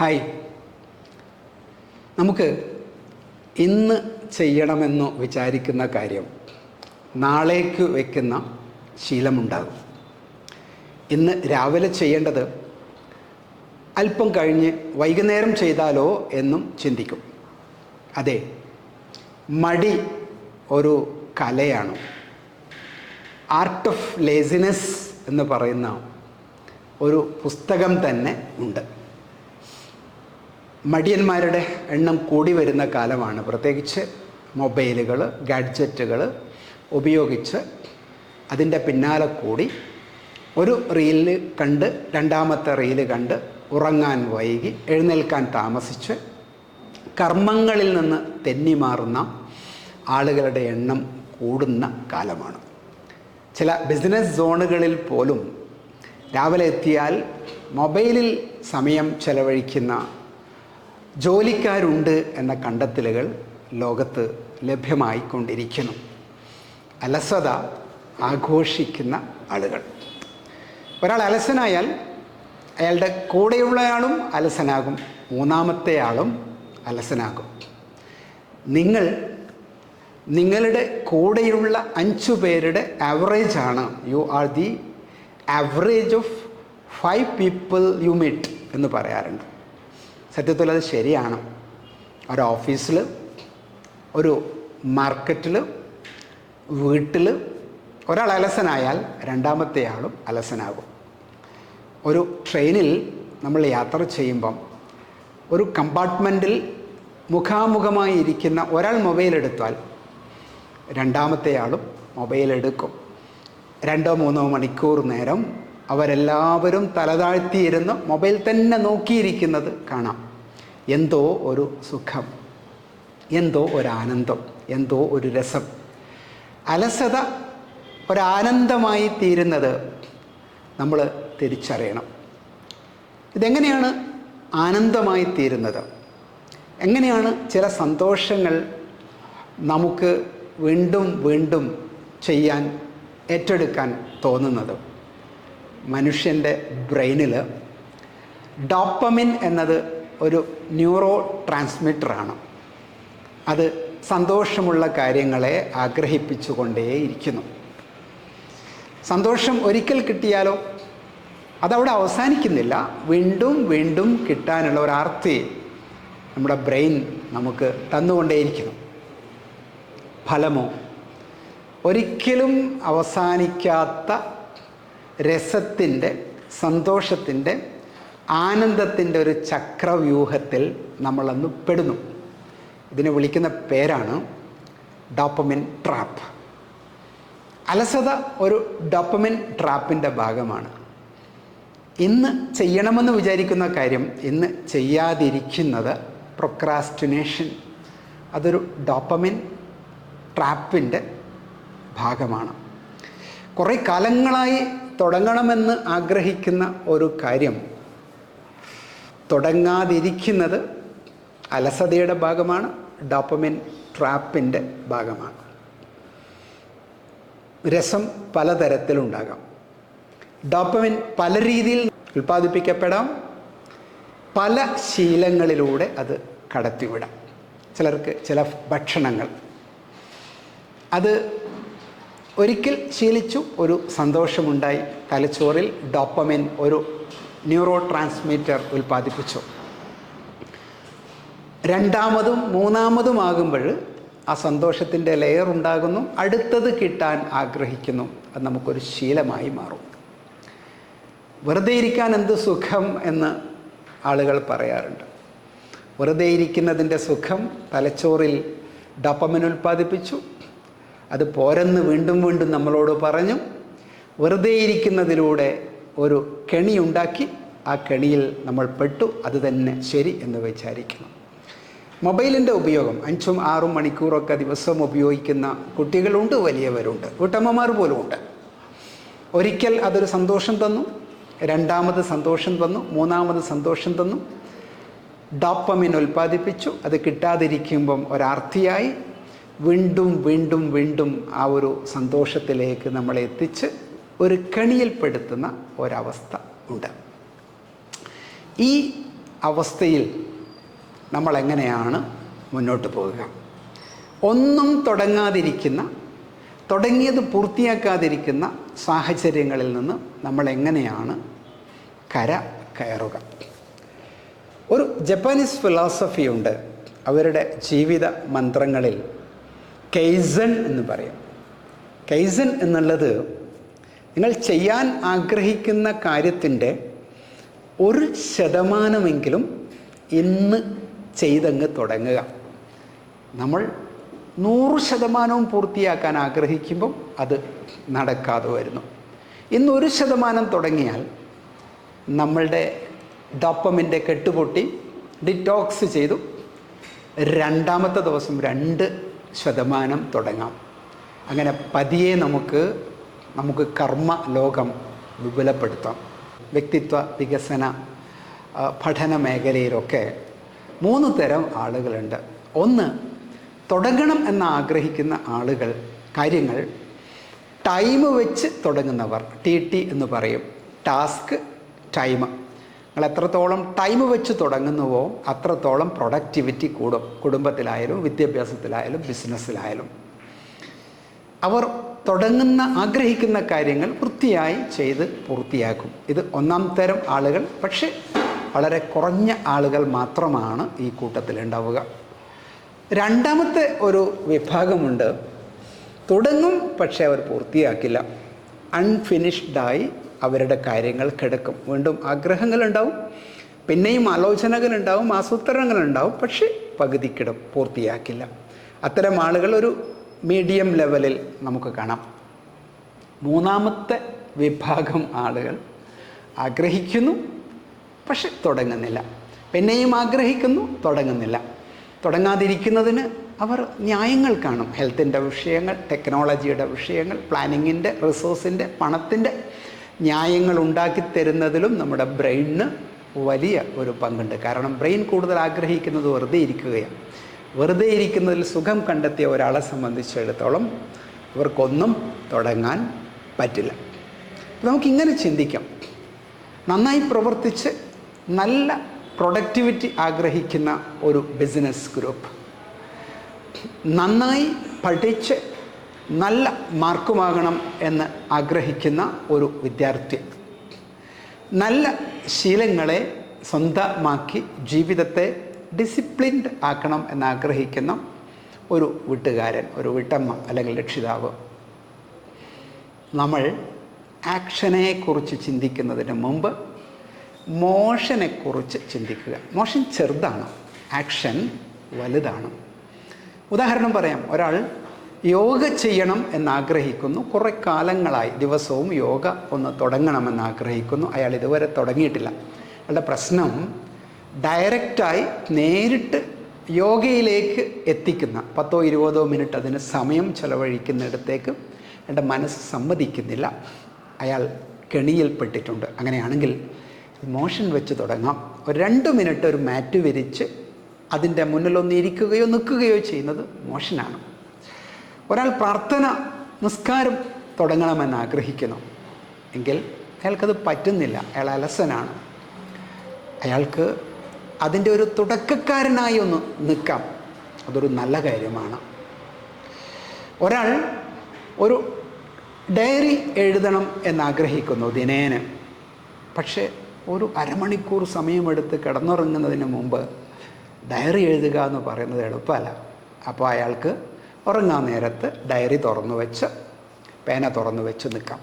Hi. നമുക്ക് ഇന്ന് ചെയ്യണമെന്ന് വിചാരിക്കുന്ന കാര്യം നാളേക്ക് വയ്ക്കുന്ന ശീലമുണ്ടാകും. ഇന്ന് രാവിലെ ചെയ്യേണ്ടത് അല്പം കഴിഞ്ഞ് വൈകുന്നേരം ചെയ്താലോ എന്നും ചിന്തിക്കും. അതെ മടി ഒരു കലയാണ്. ആർട്ട് ഓഫ് ലേസിനെസ് എന്ന് പറയുന്ന ഒരു പുസ്തകം തന്നെ ഉണ്ട്. മടിയന്മാരുടെ എണ്ണം കൂടി വരുന്ന കാലമാണ്. പ്രത്യേകിച്ച് മൊബൈലുകൾ ഗാഡ്ജറ്റുകൾ ഉപയോഗിച്ച് അതിന്റെ പിന്നാലെ കൂടി ഒരു റീൽ കണ്ട് രണ്ടാമത്തെ റീൽ കണ്ട് ഉറങ്ങാൻ വൈകി എഴുന്നേൽക്കാൻ താമസിച്ച് കർമ്മങ്ങളിൽ നിന്ന് തെന്നിമാറുന്ന ആളുകളുടെ എണ്ണം കൂടുന്ന കാലമാണ്. ചില ബിസിനസ് സോണുകളിൽ പോലും രാവിലെ എത്തിയാൽ മൊബൈലിൽ സമയം ചെലവഴിക്കുന്ന ജോലിക്കാരുണ്ട് എന്ന കണ്ടെത്തലുകൾ ലോകത്ത് ലഭ്യമായിക്കൊണ്ടിരിക്കുന്നു. അലസത ആഘോഷിക്കുന്ന ആളുകൾ. ഒരാൾ അലസനായാൽ അയാളുടെ കൂടെയുള്ളയാളും അലസനാകും. മൂന്നാമത്തെ ആളും അലസനാകും. നിങ്ങൾ നിങ്ങളുടെ കൂടെയുള്ള അഞ്ചു പേരുടെ ആവറേജ് ആണ്. You are the average of five people you meet എന്ന് പറയാറുണ്ട്. സത്യത്തിൽ അത് ശരിയാണ്. ഒരു ഓഫീസിൽ ഒരു മാർക്കറ്റിൽ വീട്ടിൽ ഒരാൾ അലസനായാൽ രണ്ടാമത്തെ ആളും അലസനാകും. ഒരു ട്രെയിനിൽ നമ്മൾ യാത്ര ചെയ്യുമ്പം ഒരു കമ്പാർട്ട്മെന്റിൽ മുഖാമുഖമായി ഇരിക്കുന്ന ഒരാൾ മൊബൈൽ എടുത്താൽ രണ്ടാമത്തെ ആളും മൊബൈൽ എടുക്കും. രണ്ടോ മൂന്നോ മണിക്കൂർ നേരം അവരെല്ലാവരും തലതാഴ്ത്തിയിരുന്ന് മൊബൈൽ തന്നെ നോക്കിയിരിക്കുന്നത് കാണാം. എന്തോ ഒരു സുഖം എന്തോ ഒരാനന്ദം എന്തോ ഒരു രസം. അലസത ഒരാനന്ദമായി തീരുന്നത് നമ്മൾ തിരിച്ചറിയണം. ഇതെങ്ങനെയാണ് ആനന്ദമായി തീരുന്നത്? എങ്ങനെയാണ് ചില സന്തോഷങ്ങൾ നമുക്ക് വീണ്ടും വീണ്ടും ചെയ്യാൻ ഏറ്റെടുക്കാൻ തോന്നുന്നത്? മനുഷ്യന്റെ ബ്രെയിനിൽ ഡോപ്പമിൻ എന്നത് ഒരു ന്യൂറോ ട്രാൻസ്മിറ്ററാണ്. അത് സന്തോഷമുള്ള കാര്യങ്ങളെ ആഗ്രഹിപ്പിച്ചുകൊണ്ടേയിരിക്കുന്നു സന്തോഷം ഒരിക്കൽ കിട്ടിയാലോ? അതവിടെ അവസാനിക്കുന്നില്ല. വീണ്ടും വീണ്ടും കിട്ടാനുള്ള ഒരു ആർത്തി നമ്മുടെ ബ്രെയിൻ നമുക്ക് തന്നുകൊണ്ടേയിരിക്കുന്നു ഫലമോ? ഒരിക്കലും അവസാനിക്കാത്ത രസത്തിന്റെ സന്തോഷത്തിന്റെ ആനന്ദത്തിന്റെ ഒരു ചക്രവ്യൂഹത്തിൽ നമ്മളന്ന് പെടുന്നു. ഇതിനെ വിളിക്കുന്ന പേരാണ് ഡോപ്പമിൻ ട്രാപ്പ്. അലസത ഒരു ഡോപ്പമിൻ ട്രാപ്പിന്റെ ഭാഗമാണ്. ഇന്ന് ചെയ്യണമെന്ന് വിചാരിക്കുന്ന കാര്യം ഇന്ന് ചെയ്യാതിരിക്കുന്നത് പ്രൊക്രാസ്റ്റിനേഷൻ. അതൊരു ഡോപ്പമിൻ ട്രാപ്പിന്റെ ഭാഗമാണ്. കുറേ കാലങ്ങളായി തുടങ്ങണമെന്ന് ആഗ്രഹിക്കുന്ന ഒരു കാര്യം. തുടങ്ങാതിരിക്കുന്നത് അലസതയുടെ ഭാഗമാണ് ഡോപ്പമിൻ ട്രാപ്പിന്റെ ഭാഗമാണ്. രസം പലതരത്തിലുണ്ടാകാം. ഡോപ്പമിൻ പല രീതിയിൽ ഉൽപ്പാദിപ്പിക്കപ്പെടാം പല ശീലങ്ങളിലൂടെ അത് കടത്തിവിടാം. ചിലർക്ക് ചില ഭക്ഷണങ്ങൾ. അത് ഒരിക്കൽ ശീലിച്ചു ഒരു സന്തോഷമുണ്ടായി. തലച്ചോറിൽ ഡോപ്പമിൻ ഒരു ന്യൂറോ ട്രാൻസ്മിറ്റർ ഉൽപ്പാദിപ്പിച്ചു. രണ്ടാമതും മൂന്നാമതുമാകുമ്പോൾ ആ സന്തോഷത്തിന്റെ ലെയർ ഉണ്ടാകുന്നു. അടുത്തത് കിട്ടാൻ ആഗ്രഹിക്കുന്നു. അത് നമുക്കൊരു ശീലമായി മാറും. വെറുതെ ഇരിക്കാൻ എന്ത് സുഖം എന്ന് ആളുകൾ പറയാറുണ്ട്. വെറുതെ ഇരിക്കുന്നതിന്റെ സുഖം തലച്ചോറിൽ ഡപ്പമിൻ ഉൽപ്പാദിപ്പിച്ചു. അത് പോരെന്ന് വീണ്ടും വീണ്ടും നമ്മളോട് പറഞ്ഞു വെറുതെ ഇരിക്കുന്നതിലൂടെ ഒരു കെണി ഉണ്ടാക്കി ആ കെണിയിൽ നമ്മൾ പെട്ടു. അത് തന്നെ ശരി എന്ന് വിചാരിക്കണം മൊബൈലിന്റെ ഉപയോഗം അഞ്ചും ആറും മണിക്കൂറൊക്കെ ദിവസം ഉപയോഗിക്കുന്ന കുട്ടികളുണ്ട് വലിയവരുണ്ട് വീട്ടമ്മമാർ പോലും ഉണ്ട് ഒരിക്കൽ അതൊരു സന്തോഷം തന്നു രണ്ടാമത് സന്തോഷം തന്നു മൂന്നാമത് സന്തോഷം തന്നു. ഡോപ്പമിൻ ഉൽപ്പാദിപ്പിച്ചു. അത് കിട്ടാതിരിക്കുമ്പം ഒരാർത്തിയായി. വീണ്ടും വീണ്ടും വീണ്ടും ആ ഒരു സന്തോഷത്തിലേക്ക് നമ്മളെ എത്തിച്ച് ഒരു കെണിയിൽപ്പെടുത്തുന്ന ഒരവസ്ഥ ഉണ്ട്. ഈ അവസ്ഥയിൽ നമ്മൾ എങ്ങനെയാണ് മുന്നോട്ട് പോവുക? ഒന്നും തുടങ്ങാതിരിക്കുന്ന തുടങ്ങിയത് പൂർത്തിയാക്കാതിരിക്കുന്ന സാഹചര്യങ്ങളിൽ നിന്ന് നമ്മൾ എങ്ങനെയാണ് കര കയറുക? ഒരു ജപ്പാനീസ് ഫിലോസഫിയുണ്ട്. അവരുടെ ജീവിത മന്ത്രങ്ങളിൽ കെയ്സൺ എന്ന് പറയും. കെയ്സൺ എന്നുള്ളത് നിങ്ങൾ ചെയ്യാൻ ആഗ്രഹിക്കുന്ന കാര്യത്തിന്റെ ഒരു ശതമാനമെങ്കിലും ഇന്ന് ചെയ്തങ്ങ് തുടങ്ങുക. നമ്മൾ നൂറ് ശതമാനവും പൂർത്തിയാക്കാൻ ആഗ്രഹിക്കുമ്പം അത് നടക്കാതെ വരുന്നു. ഇന്ന് ഒരു ശതമാനം തുടങ്ങിയാൽ നമ്മളുടെ ഡപ്പമിന്റെ കെട്ടുപൊട്ടി ഡിറ്റോക്സ് ചെയ്തു. രണ്ടാമത്തെ ദിവസം രണ്ട് ശതമാനം തുടങ്ങാം. അങ്ങനെ പതിയെ നമുക്ക് നമുക്ക് കർമ്മ ലോകം വിപുലപ്പെടുത്താം. വ്യക്തിത്വ വികസന പഠന മേഖലയിലൊക്കെ മൂന്ന് തരം ആളുകളുണ്ട്. ഒന്ന് തുടങ്ങണം എന്ന് ആഗ്രഹിക്കുന്ന ആളുകൾ കാര്യങ്ങൾ ടൈം വെച്ച് തുടങ്ങുന്നവർ ടി ടി എന്ന് പറയും. ടാസ്ക് ടൈം നിങ്ങൾ എത്രത്തോളം ടൈം വെച്ച് തുടങ്ങുന്നുവോ അത്രത്തോളം പ്രൊഡക്ടിവിറ്റി കൂടും. കുടുംബത്തിലായാലും വിദ്യാഭ്യാസത്തിലായാലും ബിസിനസ്സിലായാലും അവർ തുടങ്ങുന്ന ആഗ്രഹിക്കുന്ന കാര്യങ്ങൾ വൃത്തിയായി ചെയ്ത് പൂർത്തിയാക്കും. ഇത് ഒന്നാം തരം ആളുകൾ പക്ഷേ വളരെ കുറഞ്ഞ ആളുകൾ മാത്രമാണ് ഈ കൂട്ടത്തിൽ ഉണ്ടാവുക. രണ്ടാമത്തെ ഒരു വിഭാഗമുണ്ട്. തുടങ്ങും പക്ഷേ അവർ പൂർത്തിയാക്കില്ല. അൺഫിനിഷ്ഡായി അവരുടെ കാര്യങ്ങൾ കിടക്കും. വീണ്ടും ആഗ്രഹങ്ങളുണ്ടാവും പിന്നെയും ആലോചനകളുണ്ടാവും ആസൂത്രണങ്ങളുണ്ടാവും പക്ഷേ പകുതിക്കിടും പൂർത്തിയാക്കില്ല. അത്തരം ആളുകൾ ഒരു മീഡിയം ലെവലിൽ നമുക്ക് കാണാം. മൂന്നാമത്തെ വിഭാഗം ആളുകൾ ആഗ്രഹിക്കുന്നു പക്ഷെ തുടങ്ങുന്നില്ല. പിന്നെയും ആഗ്രഹിക്കുന്നു തുടങ്ങുന്നില്ല. തുടങ്ങാതിരിക്കുന്നതിന് അവർ ന്യായങ്ങൾ കാണും. ഹെൽത്തിന്റെ വിഷയങ്ങൾ ടെക്നോളജിയുടെ വിഷയങ്ങൾ പ്ലാനിങ്ങിന്റെ റിസോഴ്സിന്റെ പണത്തിന്റെ ന്യായങ്ങൾ ഉണ്ടാക്കി തരുന്നതിലും നമ്മുടെ ബ്രെയിനിന് വലിയ ഒരു പങ്കുണ്ട്. കാരണം ബ്രെയിൻ കൂടുതൽ ആഗ്രഹിക്കുന്നത് വെറുതെ ഇരിക്കുകയാണ്. വെറുതെ ഇരിക്കുന്നതിൽ സുഖം കണ്ടെത്തിയ ഒരാളെ സംബന്ധിച്ചിടത്തോളം ഇവർക്കൊന്നും തുടങ്ങാൻ പറ്റില്ല. നമുക്കിങ്ങനെ ചിന്തിക്കാം. നന്നായി പ്രവർത്തിച്ച് നല്ല പ്രൊഡക്ടിവിറ്റി ആഗ്രഹിക്കുന്ന ഒരു ബിസിനസ് ഗ്രൂപ്പ് നന്നായി പഠിച്ച് നല്ല മാർക്കുമാകണം എന്ന് ആഗ്രഹിക്കുന്ന ഒരു വിദ്യാർത്ഥി. നല്ല ശീലങ്ങളെ സ്വന്തമാക്കി ജീവിതത്തെ ഡിസിപ്ലിൻഡ് ആക്കണം എന്നാഗ്രഹിക്കുന്ന ഒരു വീട്ടുകാരൻ ഒരു വീട്ടമ്മ അല്ലെങ്കിൽ രക്ഷിതാവ്. നമ്മൾ ആക്ഷനെക്കുറിച്ച് ചിന്തിക്കുന്നതിന് മുമ്പ് മോഷനെക്കുറിച്ച് ചിന്തിക്കുക. മോഷൻ ചെറുതാണ് ആക്ഷൻ വലുതാണ്. ഉദാഹരണം പറയാം ഒരാൾ യോഗ ചെയ്യണം എന്നാഗ്രഹിക്കുന്നു. കുറേ കാലങ്ങളായി ദിവസവും യോഗ ഒന്ന് തുടങ്ങണമെന്നാഗ്രഹിക്കുന്നു അയാൾ ഇതുവരെ തുടങ്ങിയിട്ടില്ല. അയാളുടെ പ്രശ്നം ഡയറക്റ്റായി നേരിട്ട് യോഗയിലേക്ക് എത്തിക്കുന്ന പത്തോ ഇരുപതോ മിനിറ്റ് അതിന് സമയം ചെലവഴിക്കുന്നിടത്തേക്ക് എന്റെ മനസ്സ് സമ്മതിക്കുന്നില്ല. അയാൾ കെണിയിൽപ്പെട്ടിട്ടുണ്ട്. അങ്ങനെയാണെങ്കിൽ മോഷൻ വെച്ച് തുടങ്ങാം. ഒരു രണ്ട് മിനിറ്റ് ഒരു മാറ്റ് വിരിച്ച് അതിന്റെ മുന്നിലൊന്ന് ഇരിക്കുകയോ നിൽക്കുകയോ ചെയ്യുന്നത് മോഷനാണ്. ഒരാൾ പ്രാർത്ഥന നിസ്കാരം തുടങ്ങണമെന്ന് ആഗ്രഹിക്കുന്നു. എങ്കിൽ അയാൾക്കത് പറ്റുന്നില്ല. അയാൾ അലസനാണ്. അയാൾക്ക് അതിന്റെ ഒരു തുടക്കക്കാരനായി ഒന്ന് നിൽക്കാം. അതൊരു നല്ല കാര്യമാണ്. ഒരാൾ ഒരു ഡയറി എഴുതണം എന്നാഗ്രഹിക്കുന്നു ദിനേന. പക്ഷേ ഒരു അരമണിക്കൂർ സമയമെടുത്ത് കിടന്നുറങ്ങുന്നതിന് മുമ്പ് ഡയറി എഴുതുക എന്ന് പറയുന്നത് എളുപ്പമല്ല. അപ്പോൾ അയാൾക്ക് ഉറങ്ങാൻ നേരത്ത് ഡയറി തുറന്നു വെച്ച് പേന തുറന്നു വെച്ച് നിൽക്കാം.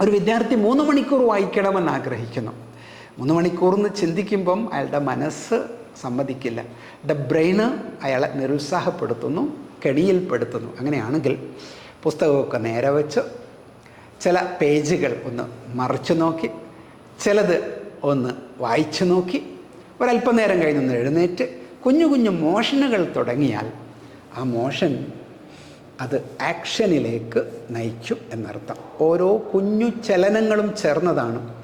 ഒരു വിദ്യാർത്ഥി മൂന്ന് മണിക്കൂർ വായിക്കണമെന്ന് ആഗ്രഹിക്കുന്നു. മൂന്ന് മണിക്കൂർ എന്ന് ചിന്തിക്കുമ്പം അയാളുടെ മനസ്സ് സമ്മതിക്കില്ല. ദ ബ്രെയിന് അയാളെ നിരുത്സാഹപ്പെടുത്തുന്നു കെണിയിൽപ്പെടുത്തുന്നു. അങ്ങനെയാണെങ്കിൽ പുസ്തകമൊക്കെ നേരെ വെച്ച് ചില പേജുകൾ ഒന്ന് മറിച്ചു നോക്കി ചിലത് ഒന്ന് വായിച്ചു നോക്കി ഒരല്പനേരം കഴിഞ്ഞൊന്ന് എഴുന്നേറ്റ് കുഞ്ഞു കുഞ്ഞു മോഷനുകൾ തുടങ്ങിയാൽ ആ മോഷൻ അത് ആക്ഷനിലേക്ക് നയിക്കും എന്നർത്ഥം. ഓരോ കുഞ്ഞു ചലനങ്ങളും ചേർന്നതാണ്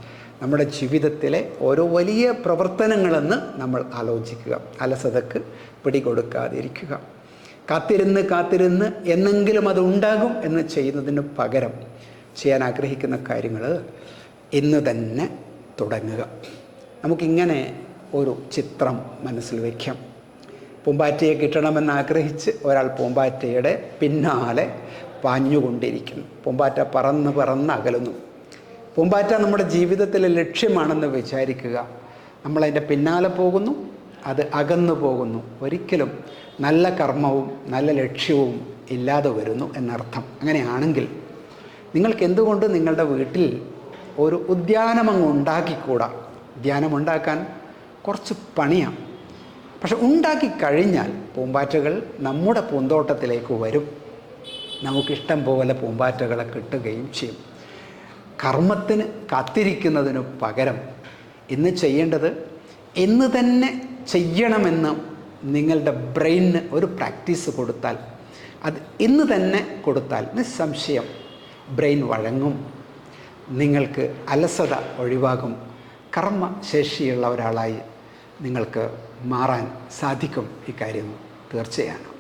നമ്മുടെ ജീവിതത്തിലെ ഓരോ വലിയ പ്രവർത്തനങ്ങളെന്ന് നമ്മൾ ആലോചിക്കുക. അലസതക്ക് പിടികൊടുക്കാതിരിക്കുക. കാത്തിരുന്ന് കാത്തിരുന്ന് എന്നെങ്കിലും അത് ഉണ്ടാകും എന്ന് ചെയ്യുന്നതിന് പകരം ചെയ്യാൻ ആഗ്രഹിക്കുന്ന കാര്യങ്ങൾ ഇന്ന് തന്നെ തുടങ്ങുക. നമുക്കിങ്ങനെ ഒരു ചിത്രം മനസ്സിൽ വയ്ക്കാം. പൂമ്പാറ്റയെ കിട്ടണമെന്ന് ആഗ്രഹിച്ച് ഒരാൾ പൂമ്പാറ്റയുടെ പിന്നാലെ പാഞ്ഞുകൊണ്ടിരിക്കുന്നു. പൂമ്പാറ്റ പറന്ന് പറന്ന് അകലുന്നു. പൂമ്പാറ്റ നമ്മുടെ ജീവിതത്തിലെ ലക്ഷ്യമാണെന്ന് വിചാരിക്കുക. നമ്മളതിന്റെ പിന്നാലെ പോകുന്നു അത് അകന്നു പോകുന്നു. ഒരിക്കലും നല്ല കർമ്മവും നല്ല ലക്ഷ്യവും ഇല്ലാതെ വരുന്നു എന്നർത്ഥം. അങ്ങനെയാണെങ്കിൽ നിങ്ങൾക്ക് എന്തുകൊണ്ട് നിങ്ങളുടെ വീട്ടിൽ ഒരു ഉദ്യാനം അങ്ങ് ഉണ്ടാക്കിക്കൂടാ? ഉദ്യാനം ഉണ്ടാക്കാൻ കുറച്ച് പണിയാണ് പക്ഷെ ഉണ്ടാക്കി കഴിഞ്ഞാൽ പൂമ്പാറ്റകൾ നമ്മുടെ പൂന്തോട്ടത്തിലേക്ക് വരും. നമുക്കിഷ്ടം പോലെ പൂമ്പാറ്റകളെ കിട്ടുകയും ചെയ്യും. കർമ്മത്തിന് കാത്തിരിക്കുന്നതിനു പകരം ഇന്ന് ചെയ്യേണ്ടത് എന്ന് തന്നെ ചെയ്യണമെന്ന് നിങ്ങളുടെ ബ്രെയിനിന് ഒരു പ്രാക്ടീസ് കൊടുത്താൽ അത് ഇന്ന് തന്നെ കൊടുത്താൽ നിസ്സംശയം ബ്രെയിൻ വഴങ്ങും. നിങ്ങൾക്ക് അലസത ഒഴിവാകും. കർമ്മ ശേഷിയുള്ള ഒരാളായി നിങ്ങൾക്ക് മാറാൻ സാധിക്കും ഇക്കാര്യം തീർച്ചയാണ്.